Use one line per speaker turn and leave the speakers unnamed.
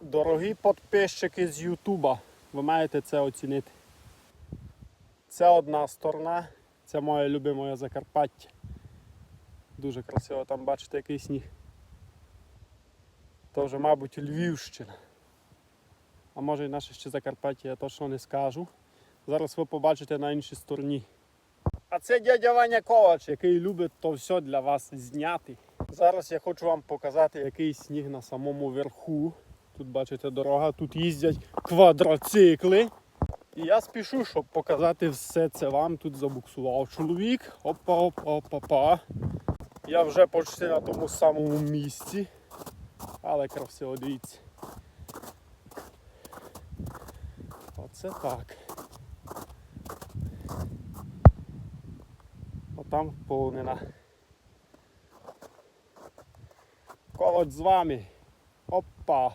Дорогі підписчики з Ютуба, ви маєте це оцінити. Це одна сторона, це моє любиме Закарпаття. Дуже красиво там бачите який сніг. То вже, мабуть, Львівщина. А може і наше ще Закарпаття, я точно не скажу. Зараз ви побачите на іншій стороні. А це дядя Ваня Ковач, який любить то все для вас зняти. Зараз я хочу вам показати, який сніг на самому верху. Тут бачите дорога, тут їздять квадроцикли. І я спішу, щоб показати все це вам. Тут забуксував чоловік. Опа, опа, опа, опа. Я вже почти на тому самому місці. Але красиво дивіться. Оце так. Отам повнена. Колодь з вами. Опа.